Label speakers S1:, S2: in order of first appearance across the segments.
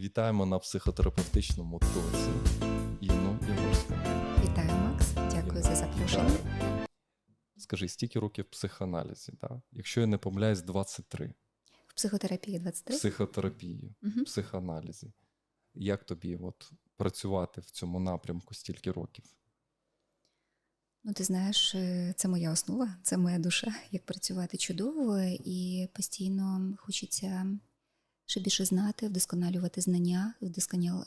S1: Вітаємо на психотерапевтичному тоці. Інну Єгорську.
S2: Вітаю, Макс. Дякую за запрошення.
S1: Скажи, стільки років в психоаналізі, да? якщо я не помиляюсь, 23
S2: В психотерапії
S1: в
S2: 23.
S1: психотерапії,
S2: Мгм.
S1: в психоаналізі. Як тобі от, працювати в цьому напрямку стільки років?
S2: Ну, ти знаєш, е, це моя основа, це моя душа, як працювати чудово, і постійно хочеться ще більше знати, вдосконалювати знання,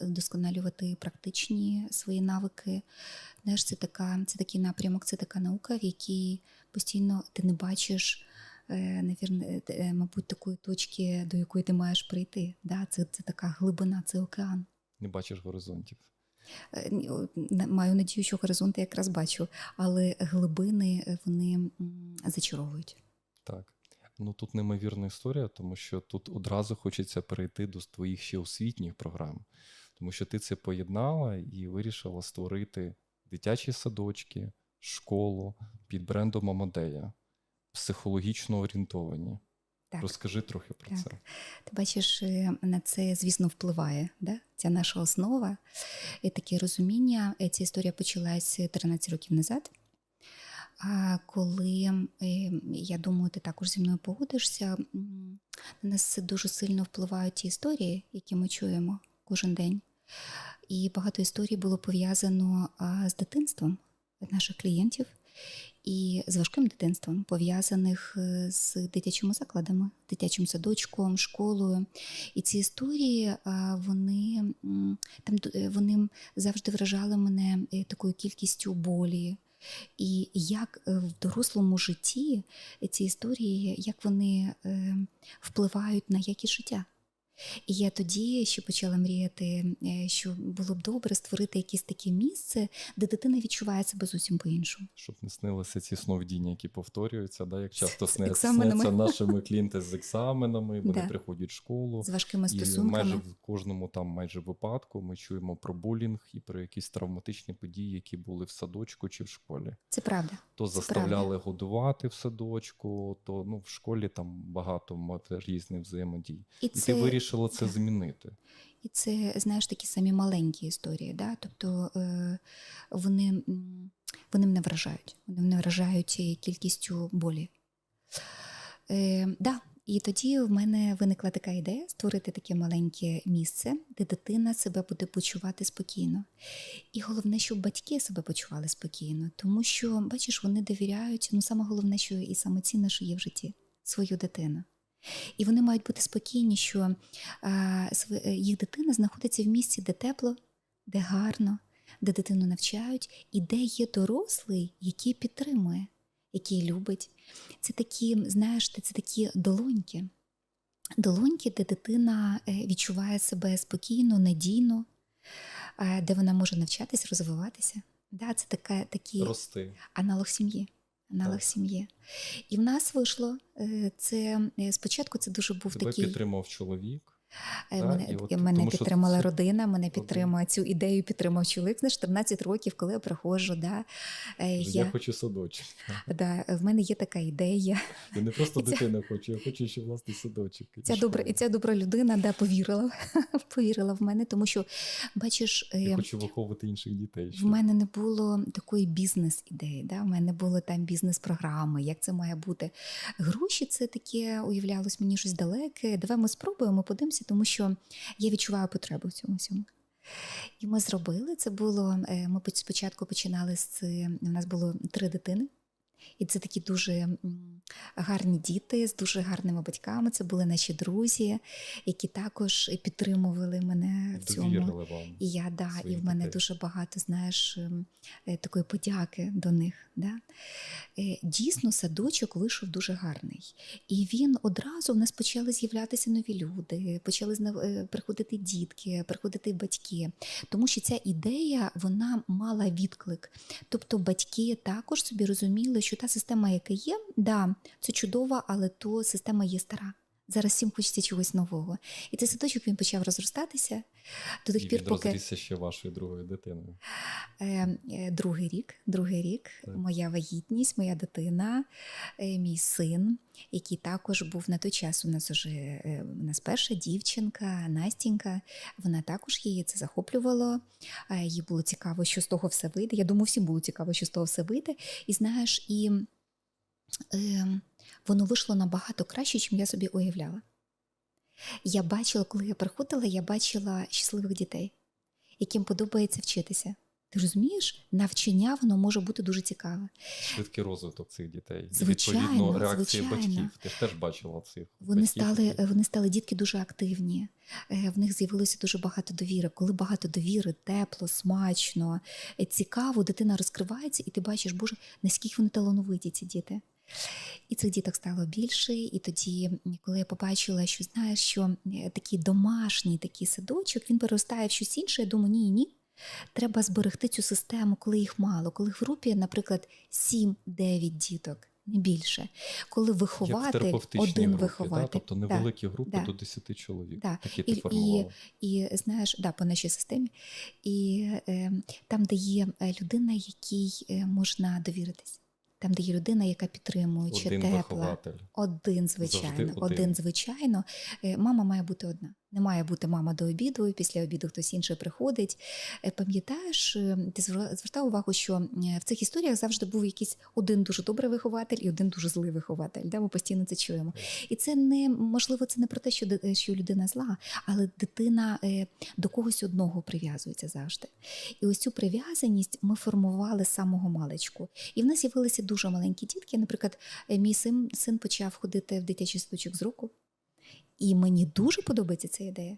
S2: вдосконалювати практичні свої навики. Знаєш, це така, це такий напрямок, це така наука, в якій постійно ти не бачиш. е, Навірно, е, е, мабуть, такої точки, до якої ти маєш прийти. Да? Це, це така глибина, це океан.
S1: Не бачиш горизонтів.
S2: Маю надію, що горизонти якраз бачу, але глибини вони зачаровують.
S1: Так. Ну тут неймовірна історія, тому що тут одразу хочеться перейти до твоїх ще освітніх програм, тому що ти це поєднала і вирішила створити дитячі садочки, школу під брендом Амадея, психологічно орієнтовані.
S2: Так.
S1: Розкажи трохи про
S2: Так.
S1: це.
S2: Ти бачиш, е, на це, звісно, впливає да? ця наша основа. І таке розуміння. Е, Ця історія почалась 13 років назад. Коли е, я думаю, ти також зі мною погодишся, на нас дуже сильно впливають ті історії, які ми чуємо кожен день. І багато історій було пов'язано з дитинством наших клієнтів і з важким дитинством, пов'язаних е, з дитячими закладами, дитячим садочком, школою. І ці історії вони, там, е, вони завжди вражали мене е, такою кількістю болі. І як е, в дорослому житті ці історії, як вони е, впливають на якість життя. І я тоді ще почала мріяти, е, що було б добре створити якесь таке місце, де дитина відчуває себе зовсім по-іншому.
S1: Щоб не снилися ці сновидіння, які повторюються, да? як часто
S2: З
S1: сни-
S2: екзаменами.
S1: сняться нашими клієнти з екзаменами, вони
S2: Да.
S1: приходять в школу.
S2: З важкими
S1: І майже в кожному там майже випадку ми чуємо про булінг і про якісь травматичні події, які були в садочку чи в школі.
S2: Це правда.
S1: То
S2: Це
S1: заставляли годувати в садочку, то ну в школі там багато різних взаємодій.
S2: І
S1: І
S2: це,
S1: ти вирішила це змінити.
S2: І це, знаєш, такі самі маленькі історії. Да? Тобто е, вони, вони мене вражають. Вони мене вражають кількістю болі. Е, да. І тоді в мене виникла така ідея створити таке маленьке місце, де дитина себе буде почувати спокійно. І головне, щоб батьки себе почували спокійно, тому що, бачиш, вони довіряють, ну саме головне, що і саме що є в житті, свою дитину. І вони мають бути спокійні, що е, їх дитина знаходиться в місці, де тепло, де гарно, де дитину навчають, і де є дорослий, який підтримує, який любить. Це такі, знаєш, це такі долоньки. Долоньки, де дитина е, відчуває себе спокійно, надійно, е, де вона може навчатись, розвиватися. Да, це така, такі
S1: Рости.
S2: аналог сім'ї. Аналог
S1: Так.
S2: сім'ї. І в нас вийшло е, це е, спочатку це дуже був
S1: Тебе
S2: такий.
S1: підтримав чоловік.
S2: Е,
S1: Так,
S2: Мене,
S1: і от
S2: мене
S1: тому
S2: підтримала
S1: це-
S2: родина, мене підтримує цю ідею, підтримав чоловік. Знаєш, 13 років, коли я приходжу, да, е,
S1: Я,
S2: я,
S1: хочу садочок.
S2: да, в мене є така ідея.
S1: Я не просто
S2: І ця-
S1: дитина хочу, я хочу ще власний садочок. і
S2: Ця добра, і ця добра людина да, повірила, повірила в мене, тому що, бачиш, е,
S1: Я хочу виховувати інших дітей.
S2: В мене не було такої бізнес-ідеї, да? в мене не було там бізнес-програми, як це має бути. Гроші це таке уявлялось мені щось далеке. Давай ми спробуємо, подивимося, тому що я відчуваю потребу в цьому всьому. І ми зробили це було. е, Ми спочатку починали з у нас було три дитини. І це такі дуже гарні діти з дуже гарними батьками. Це були наші друзі, які також підтримували мене в цьому.
S1: Вам.
S2: І я да, і в мене
S1: дітей.
S2: дуже багато, знаєш, ем, е, такої подяки до них. Да? Е, Дійсно, садочок вийшов дуже гарний. І він одразу в нас почали з'являтися нові люди, почали е, приходити дітки, приходити батьки. Тому що ця ідея вона мала відклик. Тобто батьки також собі розуміли, що та система, яка є, да, це чудова, але то система є стара. Зараз всім хочеться чогось нового. І цей садочок він почав розростатися до тих
S1: І
S2: пір, поки
S1: розрісся ще вашою другою дитиною.
S2: Е, е, Другий рік, другий рік,
S1: Так.
S2: моя вагітність, моя дитина, е, мій син, який також був на той час. У нас уже е, у нас перша дівчинка, Настінька. Вона також її це захоплювало. е, Їй було цікаво, що з того все вийде. Я думаю, всім було цікаво, що з того все вийде. І знаєш, і воно вийшло набагато краще, ніж я собі уявляла. Я бачила, коли я приходила, я бачила щасливих дітей, яким подобається вчитися. Ти розумієш, навчання воно може бути дуже цікаве.
S1: Швидкий розвиток цих дітей.
S2: Звичайно,
S1: Відповідно, реакції
S2: звичайно.
S1: батьків. Ти ж теж бачила цих.
S2: Вони
S1: батьків,
S2: стали, вони стали дітки дуже активні. Е, В них з'явилося дуже багато довіри. Коли багато довіри, тепло, смачно, е, цікаво, дитина розкривається, і ти бачиш, Боже, наскільки вони талановиті, ці діти. І цих діток стало більше. І тоді, коли я побачила, що знаєш, що е, такий домашній такий садочок, він переростає в щось інше, я думаю, ні, ні. Треба зберегти цю систему, коли їх мало, коли в групі, наприклад, 7-9 діток, не більше. Коли
S1: Як в
S2: вихователь,
S1: терапевтичній
S2: один
S1: групі,
S2: вихователь.
S1: Да? Тобто
S2: Да.
S1: невеликі групи
S2: да.
S1: до 10 чоловік.
S2: Да.
S1: Такі
S2: І-
S1: ти
S2: і- І знаєш, да, по нашій системі. І е, там, де є е, людина, якій е, можна довіритись. Там, де є людина, яка підтримує, чи тепла.
S1: вихователь.
S2: Один, звичайно, один.
S1: один.
S2: звичайно. Е, Мама має бути одна. Не має бути мама до обіду, і після обіду хтось інший приходить. Е, Пам'ятаєш, е, ти звертав увагу, що е, в цих історіях завжди був якийсь один дуже добрий вихователь і один дуже злий вихователь. Да? Ми постійно це чуємо. І це не можливо, це не про те, що, що людина зла, але дитина до когось одного прив'язується завжди. І ось цю прив'язаність ми формували з самого маличку. І в нас з'явилися дуже маленькі дітки. Наприклад, мій син, син почав ходити в дитячий садочок з року. І мені дуже подобається ця ідея.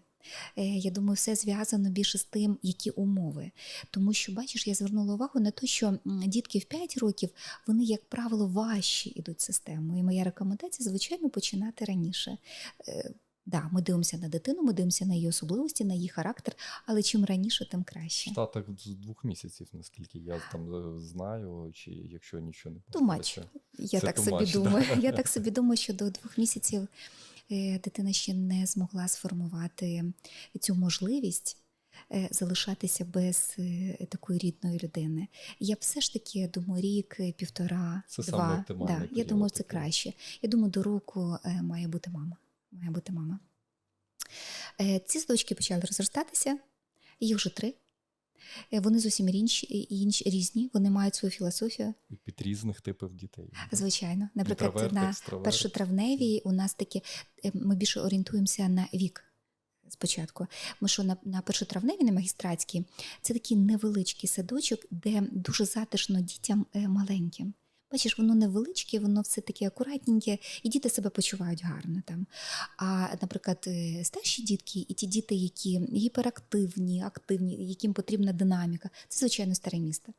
S2: Е, Я думаю, все зв'язано більше з тим, які умови. Тому що, бачиш, я звернула увагу на те, що дітки в 5 років, вони, як правило, важче йдуть в систему. І моя рекомендація, звичайно, починати раніше. Е, Да, ми дивимося на дитину, ми дивимося на її особливості, на її характер, але чим раніше, тим
S1: В
S2: краще.
S1: Штатах з двох місяців, наскільки я там е, знаю, чи якщо нічого не
S2: much. Я
S1: Це
S2: так
S1: too
S2: собі думаю.
S1: да.
S2: Я так собі думаю, що до двох місяців дитина ще не змогла сформувати цю можливість. е, Залишатися без е, такої рідної людини. Я б все ж таки думаю, рік, е, півтора,
S1: Це
S2: два. Да, я думаю, це краще. Я думаю, до року е, має бути мама. Має бути мама. Е, Ці садочки почали розростатися, їх вже три. Е, Вони зовсім інші, інші різні, вони мають свою філософію.
S1: І під різних типів дітей.
S2: Звичайно, наприклад,
S1: Інтроверт,
S2: на
S1: екстраверт.
S2: першотравневій у нас такі е, ми більше орієнтуємося на вік. Спочатку, ми що на, на першотравневій, на магістратській, це такий невеличкий садочок, де дуже затишно дітям е, маленьким. Бачиш, воно невеличке, воно все таке акуратненьке, і діти себе почувають гарно там. А, наприклад, е, старші дітки і ті діти, які гіперактивні, активні, яким потрібна динаміка, це звичайно старе місто.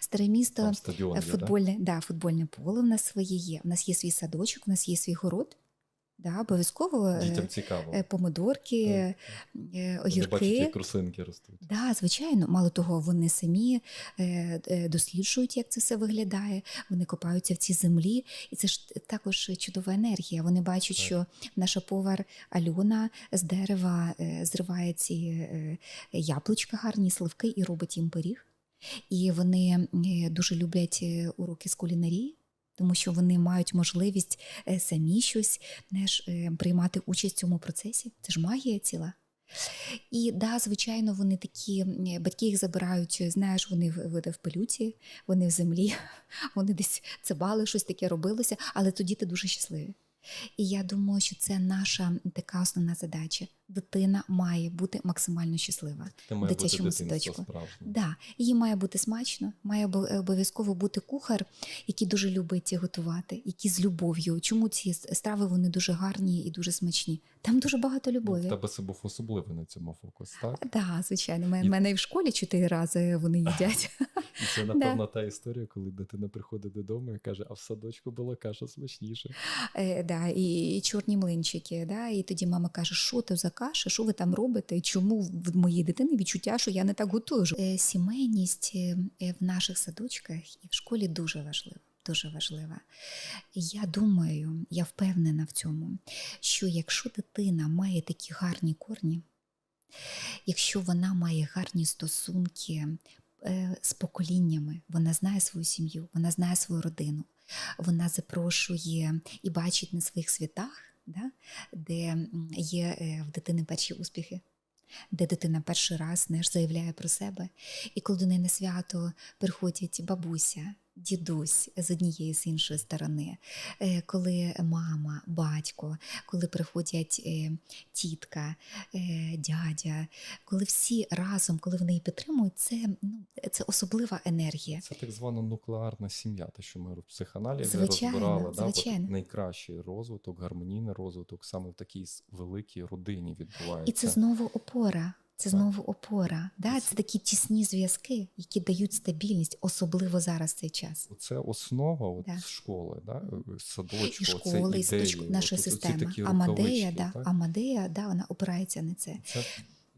S2: Старе місто
S1: стадіон є, да?
S2: Футбольне, да, футбольне поле в нас своє є. У нас є свій садочок, у нас є свій город. Да, обов'язково е,
S1: Дітям цікаво.
S2: е, помидорки,
S1: Так. Вони бачать,
S2: огірки.
S1: як росинки ростуть.
S2: Да, звичайно, мало того, вони самі досліджують, як це все виглядає. Вони копаються в цій землі, і це ж також чудова енергія. Вони бачать,
S1: Так.
S2: що наша повар Альона з дерева зриває ці яблучка гарні, сливки і робить їм пиріг. І вони дуже люблять уроки з кулінарії. Тому що вони мають можливість е, самі щось знаєш, е, приймати участь в цьому процесі. Це ж магія ціла. І да, звичайно, вони такі, батьки їх забирають, знаєш, вони в, в, пилюці, вони в землі, вони десь цибали, щось таке робилося, але то діти дуже щасливі. І я думаю, що це наша така основна задача. Дитина має бути максимально щаслива.
S1: Це має бути
S2: дитячому садочку. Да, їй має бути смачно, має обов'язково бути кухар, який дуже любить готувати, який з любов'ю. Чому ці страви вони дуже гарні і дуже смачні? Там дуже багато
S1: Ну,
S2: любові.
S1: в тебе це був особливий на цьому фокус, так?
S2: Так, да, звичайно.
S1: І-
S2: мене і в школі чотири рази вони їдять.
S1: І це, напевно, та історія, коли дитина приходить додому і каже, а в садочку була каша смачніше.
S2: Е, да, і, і чорні млинчики. Да, і тоді мама каже, що це за каша, що ви там робите? Чому в моїй дитини відчуття, що я не так готую? Е, сімейність е, в наших садочках і в школі дуже важлива. дуже важлива. Я думаю, я впевнена в цьому, що якщо дитина має такі гарні корні, якщо вона має гарні стосунки е, з поколіннями, вона знає свою сім'ю, вона знає свою родину, вона запрошує і бачить на своїх святах, да, де є е, в дитини перші успіхи. Де дитина перший раз знаєш, заявляє про себе, і коли до неї на свято приходять бабуся, дідусь з однієї з іншої сторони, е, коли мама, батько, коли приходять е, тітка, е, дядя, коли всі разом, коли вони її підтримують, це, ну, це особлива енергія.
S1: Це так звана нуклеарна сім'я, те, що ми в психоаналізі
S2: Звичайно,
S1: розбирали.
S2: Звичайно.
S1: От найкращий розвиток, гармонійний розвиток саме в такій великій родині відбувається.
S2: І це знову опора. Це знову опора. Да? Це такі тісні зв'язки, які дають стабільність, особливо зараз цей час.
S1: Це основа от,
S2: Да.
S1: школи, да? садочку,
S2: І школи, і садочку, наша система. Амадея, да,
S1: так?
S2: Амадея, да, вона опирається на це.
S1: Це,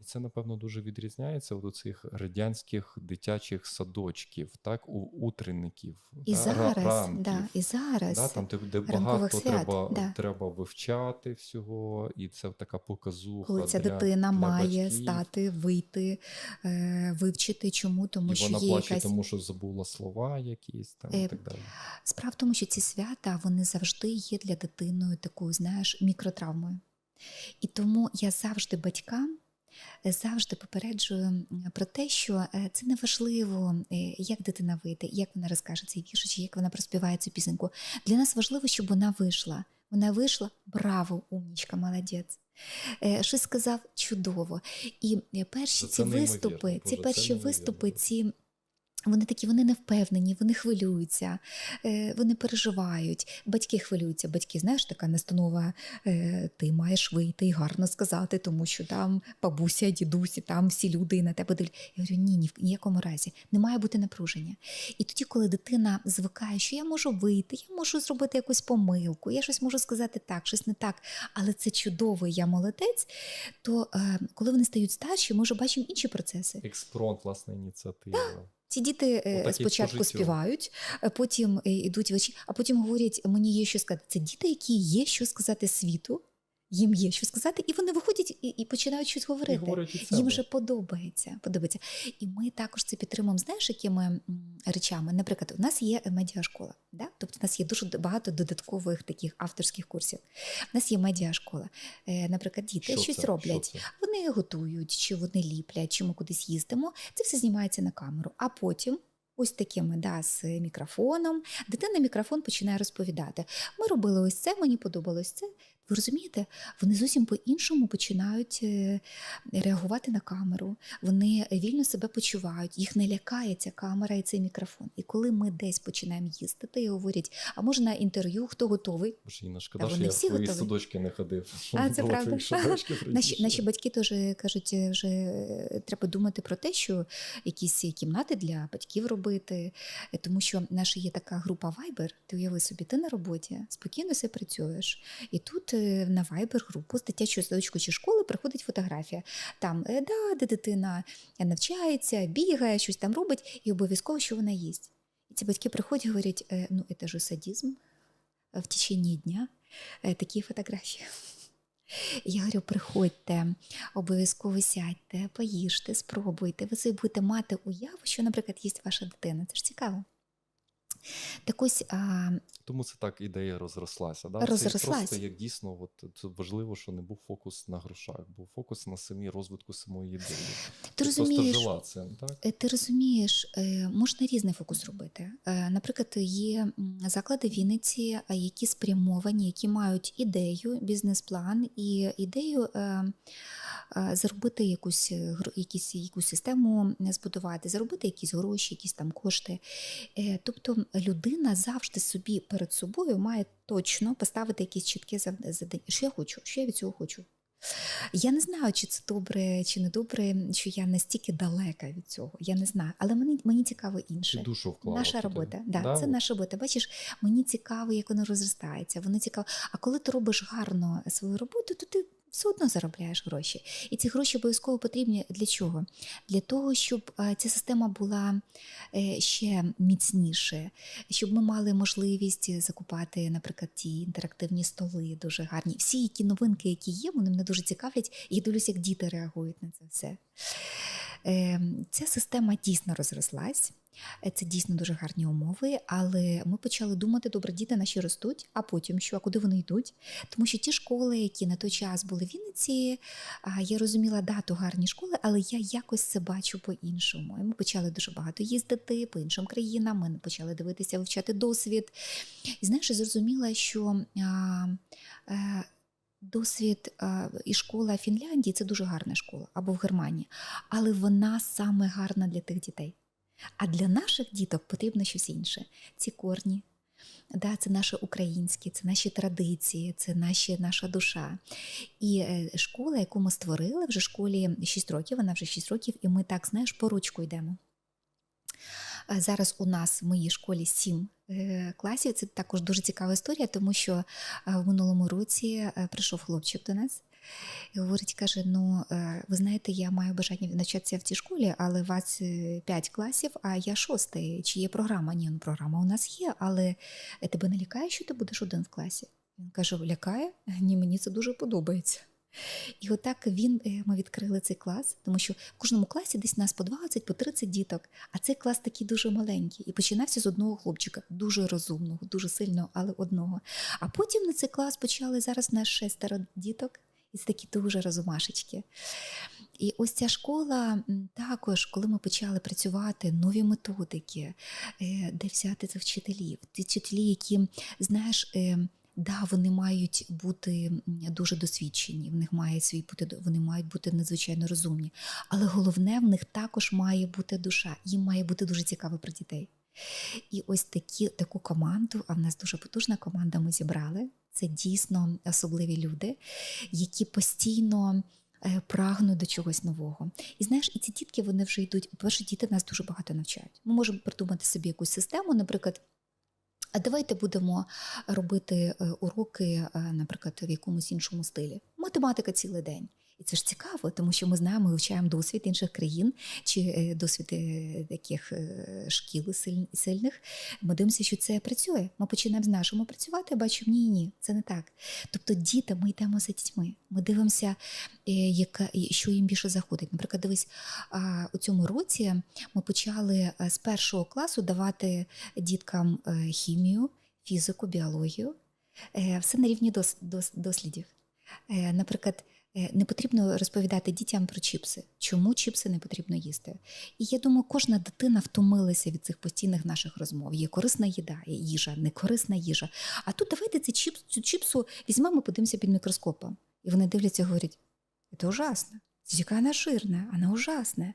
S1: це, напевно, дуже відрізняється від цих радянських дитячих садочків, так, у утренників,
S2: І
S1: да,
S2: зараз,
S1: ранків.
S2: да, і зараз.
S1: Да, там, де, де багато
S2: свят,
S1: треба,
S2: да.
S1: треба вивчати всього, і це така показуха.
S2: коли ця
S1: для,
S2: дитина
S1: для
S2: має
S1: батьків.
S2: стати, вийти, е, вивчити чому, тому
S1: і
S2: що
S1: вона
S2: є
S1: плаче,
S2: якась
S1: тому що забула слова якісь там
S2: Е,
S1: і так далі.
S2: Справа в тому, що ці свята вони завжди є для дитини такою, знаєш, мікротравмою. І тому я завжди батькам завжди попереджую про те, що е, це не важливо, е, як дитина вийде, як вона розкаже цей вірш, чи як вона проспіває цю пісеньку. Для нас важливо, щоб вона вийшла. Вона вийшла, браво, умнічка, молодець. Е, Щось сказав чудово. І перші
S1: Це
S2: ці виступи, ці перші виступи, ці. Вони такі, вони не впевнені, вони хвилюються, е, вони переживають. Батьки хвилюються. Батьки, знаєш, така настанова, е, ти маєш вийти і гарно сказати, тому що там бабуся, дідусі, там всі люди на тебе дивляться. Я говорю, ні, ні в ніякому разі. Не має бути напруження. І тоді, коли дитина звикає, що я можу вийти, я можу зробити якусь помилку, я щось можу сказати так, щось не так, але це чудово, я молодець. То е, коли вони стають старші, ми вже бачимо інші процеси.
S1: Експронт, власне, ініціатива.
S2: Ці діти е,
S1: Отак
S2: спочатку співають, е, потім е, йдуть вечі, а потім говорять, мені є що сказати. Це діти, які є що сказати світу, їм є що сказати, і вони виходять і, і починають щось говорити.
S1: говорять.
S2: Їм вже подобається. подобається. І ми також це підтримуємо, знаєш, якими речами. Наприклад, у нас є медіашкола, да? тобто у нас є дуже багато додаткових таких авторських курсів. У нас є медіашкола. Е, Наприклад, діти
S1: Що
S2: щось
S1: це?
S2: роблять.
S1: Що?
S2: Вони готують, чи вони ліплять, чи ми кудись їздимо. Це все знімається на камеру. А потім. Ось такими да, з мікрофоном. Дитина мікрофон починає розповідати. Ми робили ось це, мені подобалось це. Ви розумієте, вони зовсім по-іншому починають е, реагувати на камеру. Вони вільно себе почувають, їх не лякає ця камера і цей мікрофон. І коли ми десь починаємо їздити і говорять, а може на інтерв'ю, хто готовий?
S1: Боже, Інна, шкода,
S2: Та вони
S1: я
S2: всі
S1: твої
S2: готові.
S1: садочки не ходив.
S2: А, це правда. Наші, наші батьки теж кажуть, е, вже е, треба думати про те, що якісь кімнати для батьків робити, тому що наша є така група Viber, ти уяви собі, ти на роботі, спокійно все працюєш. І тут на Viber групу з дитячого садочку чи школи приходить фотографія. Там, е, да, де дитина навчається, бігає, щось там робить, і обов'язково, що вона їсть. І ці батьки приходять і говорять: е, ну, це ж садізм в течение дня е, такі фотографії. Я говорю, приходьте, обов'язково сядьте, поїжте, спробуйте. Ви собі будете мати уяву, що, наприклад, їсть ваша дитина. Це ж цікаво. Так ось а,
S1: Тому це так ідея розрослася. Да? Це просто як дійсно, от, це важливо, що не був фокус на грошах, був фокус на самій розвитку самої ідеї.
S2: ти розумієш,
S1: просто жила цим, так?
S2: Е, Ти розумієш, е, можна різний фокус робити. Е, Наприклад, є заклади Вінниці, які спрямовані, які мають ідею, бізнес-план і ідею заробити якусь, е, якісь, якусь систему е, збудувати, заробити якісь гроші, якісь там кошти. Е, Тобто людина завжди собі перед собою має точно поставити якісь чіткі зав- завдання. Що я хочу, що я від цього хочу. Я не знаю, чи це добре, чи не добре, що я настільки далека від цього. Я не знаю. Але мені, мені цікаво
S1: Ти
S2: інше.
S1: душу вклала.
S2: Наша робота. Да,
S1: Да,
S2: це наша робота. Бачиш, мені цікаво, як воно розростається. Воно цікаво. А коли ти робиш гарно свою роботу, то ти Все одно заробляєш гроші. І ці гроші обов'язково потрібні для чого? Для того, щоб ця система була е, ще міцніше, щоб ми мали можливість закупати, наприклад, ті інтерактивні столи дуже гарні. Всі які новинки, які є, вони мене дуже цікавлять. Я дивлюся, як діти реагують на це все. Е, Ця система дійсно розрослась. Е, Це дійсно дуже гарні умови, але ми почали думати, добре, діти наші ростуть, а потім що, а куди вони йдуть? Тому що ті школи, які на той час були в Вінниці, я розуміла, да, гарні школи, але я якось це бачу по-іншому. І ми почали дуже багато їздити по іншим країнам, ми почали дивитися, вивчати досвід. І знаєш, зрозуміла, що а, а, досвід а, і школа Фінляндії це дуже гарна школа або в Германії, але вона саме гарна для тих дітей. А для наших діток потрібно щось інше. Ці корні, да, це наше українське, це наші традиції, це наші, наша душа. І е, школа, яку ми створили, вже школі 6 років, вона вже 6 років, і ми так, знаєш, по ручку йдемо. Зараз у нас в моїй школі 7 е, класів. Це також дуже цікава історія, тому що е, в минулому році прийшов хлопчик до нас і говорить, каже: Ну, е, ви знаєте, я маю бажання навчатися в цій школі, але у вас 5 класів, а я шостий. Чи є програма? Ні, ну програма у нас є, але тебе не лякає, що ти будеш один в класі? Він каже: лякає? Ні, мені це дуже подобається. І отак він, е, ми відкрили цей клас, тому що в кожному класі десь нас по 20, по 30 діток, а цей клас такий дуже маленький. І починався з одного хлопчика, дуже розумного, дуже сильного, але одного. А потім на цей клас почали зараз нас шестеро діток, і це такі дуже розумашечки. І ось ця школа також, коли ми почали працювати, нові методики, е, де взяти цих вчителів, ті вчителі, які, знаєш, е, Да, вони мають бути дуже досвідчені, в них має свій бути вони мають бути надзвичайно розумні. Але головне, в них також має бути душа, їм має бути дуже цікаво про дітей. І ось такі, таку команду, а в нас дуже потужна команда, ми зібрали. Це дійсно особливі люди, які постійно е, прагнуть до чогось нового. І знаєш, і ці дітки вони вже йдуть. По-перше, діти нас дуже багато навчають. Ми можемо придумати собі якусь систему, наприклад. А давайте будемо робити е, уроки, е, наприклад, в якомусь іншому стилі. Математика цілий день. Це ж цікаво, тому що ми знаємо, вивчаємо досвід інших країн чи е, досвід е, таких е, шкіл силь- сильних. Ми дивимося, що це працює. Ми починаємо з нашого працювати, бачимо, ні, ні, це не так. Тобто, діти, ми йдемо за дітьми. Ми дивимося, яка, що їм більше заходить. Наприклад, дивись, у цьому році ми почали з першого класу давати діткам хімію, фізику, біологію. Все на рівні дос, дос, дослідів. Наприклад, не потрібно розповідати дітям про чіпси, чому чіпси не потрібно їсти. І я думаю, кожна дитина втомилася від цих постійних наших розмов. Є корисна їда, є їжа, некорисна їжа. А тут давайте цей чіпс, цю чіпсу візьмемо, подивимося під мікроскопом. І вони дивляться і говорять: це ужасно. Яка вона жирна, вона ужасна.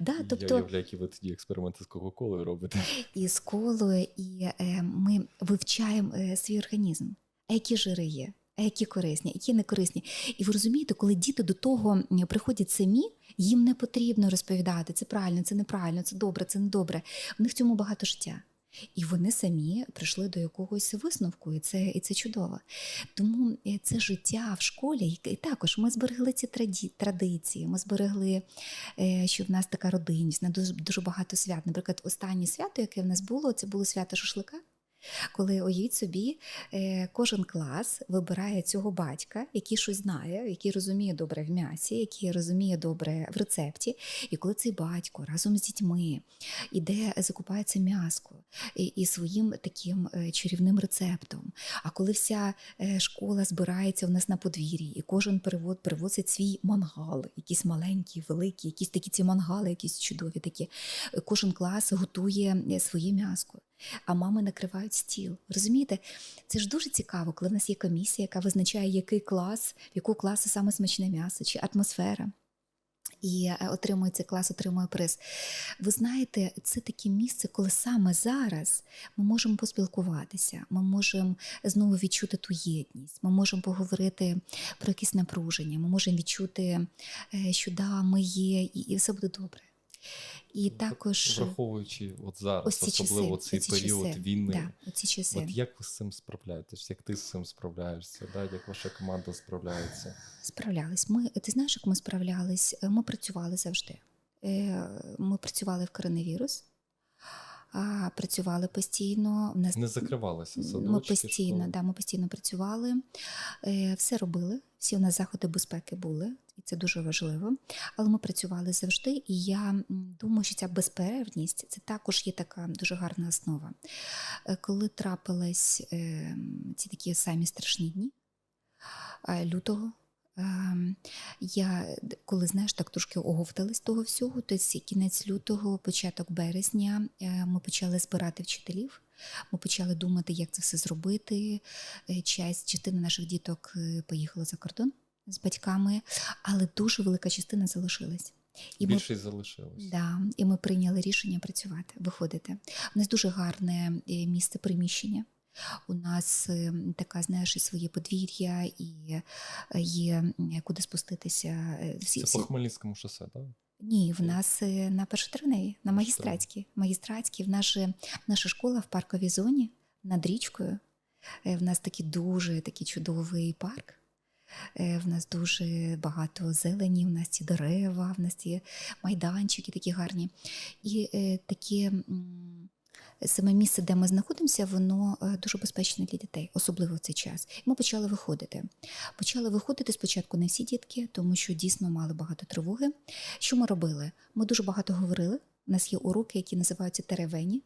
S2: Да,
S1: Я
S2: тобто
S1: уявляю, які ви тоді експерименти з Кока-Колою робите.
S2: і з колою, і е, ми вивчаємо е, свій організм. А які жири є? Які корисні, які не корисні. І ви розумієте, коли діти до того приходять самі, їм не потрібно розповідати, це правильно, це неправильно, це добре, це недобре. В них в цьому багато життя. І вони самі прийшли до якогось висновку, і це, і це чудово. Тому е, це життя в школі, і також ми зберегли ці традиції, ми зберегли, е, що в нас така родинність, на дуже, дуже багато свят. Наприклад, останнє свято, яке в нас було, це було свято шашлика. Коли уявіть собі, е, кожен клас вибирає цього батька, який щось знає, який розуміє добре в м'ясі, який розуміє добре в рецепті. І коли цей батько разом з дітьми іде, закупається м'яско і, і своїм таким е, чарівним рецептом. А коли вся е, школа збирається у нас на подвір'ї, і кожен перевод привозить свій мангал, якісь маленькі, великі, якісь такі ці мангали, якісь чудові такі. Кожен клас готує своє м'яско. А мами накривають стіл. Розумієте, це ж дуже цікаво, коли в нас є комісія, яка визначає, який клас, в якого класу саме смачне м'ясо чи атмосфера. І е, отримує цей клас, отримує приз. Ви знаєте, це таке місце, коли саме зараз ми можемо поспілкуватися, ми можемо знову відчути ту єдність, ми можемо поговорити про якісь напруження, ми можемо відчути, е, що да, ми є, і все буде добре. І також
S1: Враховуючи от зараз,
S2: ось ці
S1: особливо
S2: часи,
S1: цей
S2: ці
S1: період
S2: часи,
S1: війни.
S2: да, оці часи.
S1: От як ви з цим справляєтесь? Як ти з цим справляєшся? Да? Як ваша команда справляється?
S2: Справлялись. Ми, ти знаєш, як ми справлялись? Е, Ми працювали завжди. Е, Ми працювали в коронавірус, а працювали постійно. Нас
S1: Не закривалися
S2: ми постійно,
S1: школи?
S2: да, ми постійно працювали, е, все робили. Всі у нас заходи безпеки були, і це дуже важливо. Але ми працювали завжди, і я думаю, що ця безперервність це також є така дуже гарна основа. Е, Коли трапились е, ці такі самі страшні дні е, лютого. Ем, Я коли знаєш, так трошки оговталась того всього, то кінець лютого, початок березня, е, ми почали збирати вчителів. Ми почали думати, як це все зробити. Е, Часть частина наших діток е, поїхала за кордон з батьками, але дуже велика частина залишилась. І ми
S1: Більшість залишилось.
S2: Да, і ми прийняли рішення працювати, виходити. У нас дуже гарне місце приміщення. У нас е, така, знаєш, і своє подвір'я, і е, є куди спуститися. е, Всі,
S1: Це
S2: всі...
S1: по Хмельницькому шосе, так?
S2: Ні, в нас е, на першотравневій, на магістратській. Магістратській. В наші, наша школа в парковій зоні над річкою. В нас такий дуже такий чудовий парк. В нас дуже багато зелені, в нас є дерева, в нас є майданчики такі гарні. І таке саме місце, де ми знаходимося, воно е, дуже безпечне для дітей, особливо в цей час. Ми почали виходити. Почали виходити спочатку не всі дітки, тому що дійсно мали багато тривоги. Що ми робили? Ми дуже багато говорили. У нас є уроки, які називаються теревені.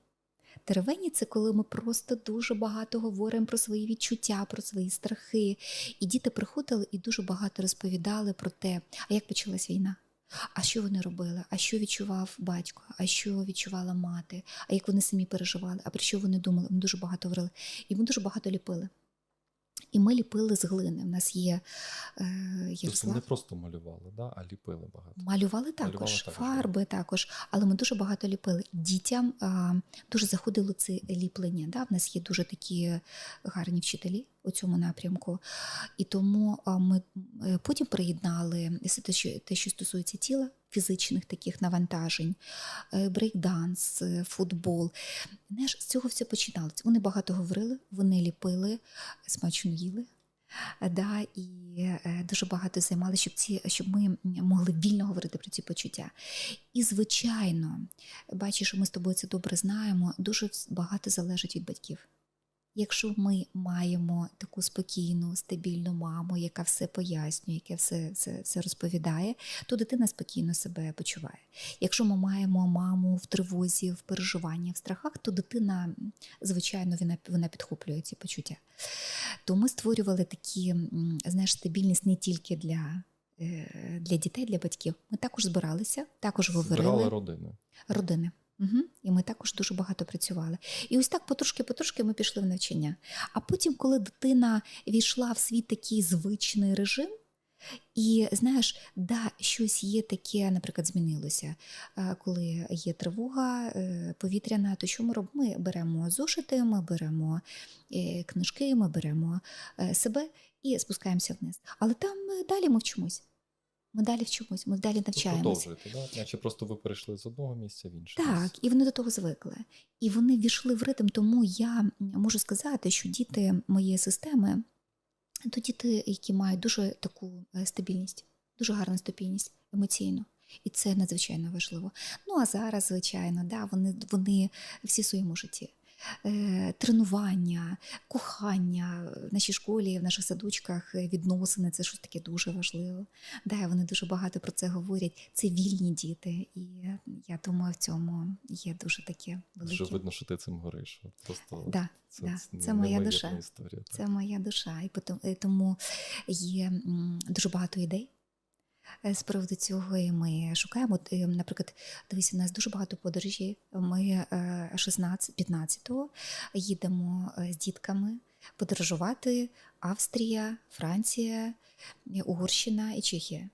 S2: Теревені це коли ми просто дуже багато говоримо про свої відчуття, про свої страхи. І діти приходили і дуже багато розповідали про те, а як почалась війна. А що вони робили? А що відчував батько? А що відчувала мати? А як вони самі переживали? А про що вони думали? Ми дуже багато говорили. І ми дуже багато ліпили. І ми ліпили з глини. У нас є е,
S1: Тобто не просто малювали, да? а ліпили багато.
S2: Малювали також,
S1: Малювали також,
S2: фарби також, але ми дуже багато ліпили. Дітям а, дуже заходило це ліплення. Да? В нас є дуже такі гарні вчителі у цьому напрямку. І тому ми е, потім приєднали все те, що, стосується тіла, фізичних таких навантажень, е, брейкданс, е, футбол. Знаєш, з цього все починалося. Вони багато говорили, вони ліпили, смачно їли. Да, і дуже багато займалися, щоб ці, щоб ми могли вільно говорити про ці почуття. І, звичайно, бачиш, що ми з тобою це добре знаємо, дуже багато залежить від батьків. Якщо ми маємо таку спокійну, стабільну маму, яка все пояснює, яка все, все, все розповідає, то дитина спокійно себе почуває. Якщо ми маємо маму в тривозі, в переживанні, в страхах, то дитина, звичайно, вона, вона підхоплює ці почуття. То ми створювали такі, знаєш, стабільність не тільки для, е, для дітей, для батьків. Ми також збиралися, також говорили
S1: Збирали родини.
S2: родини. Угу. І ми також дуже багато працювали. І ось так потрошки-потрошки ми пішли в навчання. А потім, коли дитина війшла в свій такий звичний режим, і знаєш, да, щось є таке, наприклад, змінилося. Е, Коли є тривога е, повітряна, то що ми робимо? Ми беремо зошити, ми беремо е, книжки, ми беремо себе і спускаємося вниз. Але там далі ми вчимось. Ми далі вчимось, ми далі
S1: Ви
S2: навчаємося.
S1: продовжуєте, да? наче просто ви перейшли з одного місця в інше.
S2: Так,
S1: місце.
S2: і вони до того звикли. І вони ввійшли в ритм, тому я можу сказати, що діти моєї системи то діти, які мають дуже таку е, стабільність, дуже гарну стабільність емоційну. І це надзвичайно важливо. Ну а зараз, звичайно, да, вони, вони всі в своєму житті. Е, тренування, кохання в нашій школі, в наших садочках, е, відносини це щось таке дуже важливо. Да, вони дуже багато про це говорять. Це вільні діти, і я думаю, в цьому є дуже таке велике.
S1: Вже видно, що ти цим гориш. Просто
S2: Да,
S1: це,
S2: да,
S1: це
S2: це моя душа.
S1: історія.
S2: це моя душа. І тому є дуже багато ідей. Е, З приводу цього і ми шукаємо. Е, Наприклад, дивись, у нас дуже багато подорожі. Ми 16-15 їдемо е, з дітками подорожувати Австрія, Франція, е, Угорщина і Чехія.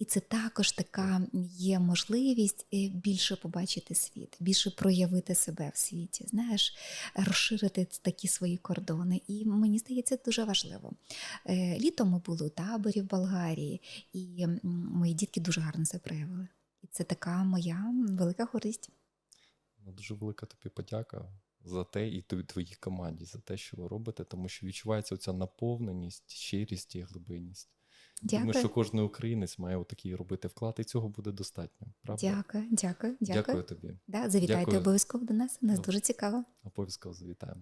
S2: І це також така є можливість е, більше побачити світ, більше проявити себе в світі, знаєш, розширити такі свої кордони. І мені здається, це дуже важливо. Е, Літом ми були у таборі в Болгарії, і мої дітки дуже гарно себе проявили. І Це така моя велика користь.
S1: Ну, дуже велика тобі подяка за те і тво- твоїй команді, за те, що ви робите, тому що відчувається оця наповненість, щирість і глибинність. Думаю, що кожен українець має отакий робити вклад, і цього буде достатньо. Правда?
S2: Дякую, дякую, дякую.
S1: Дякую тобі.
S2: Да, завітайте
S1: Дякую.
S2: обов'язково до нас. Нас
S1: Добре.
S2: дуже цікаво.
S1: Обов'язково завітаємо.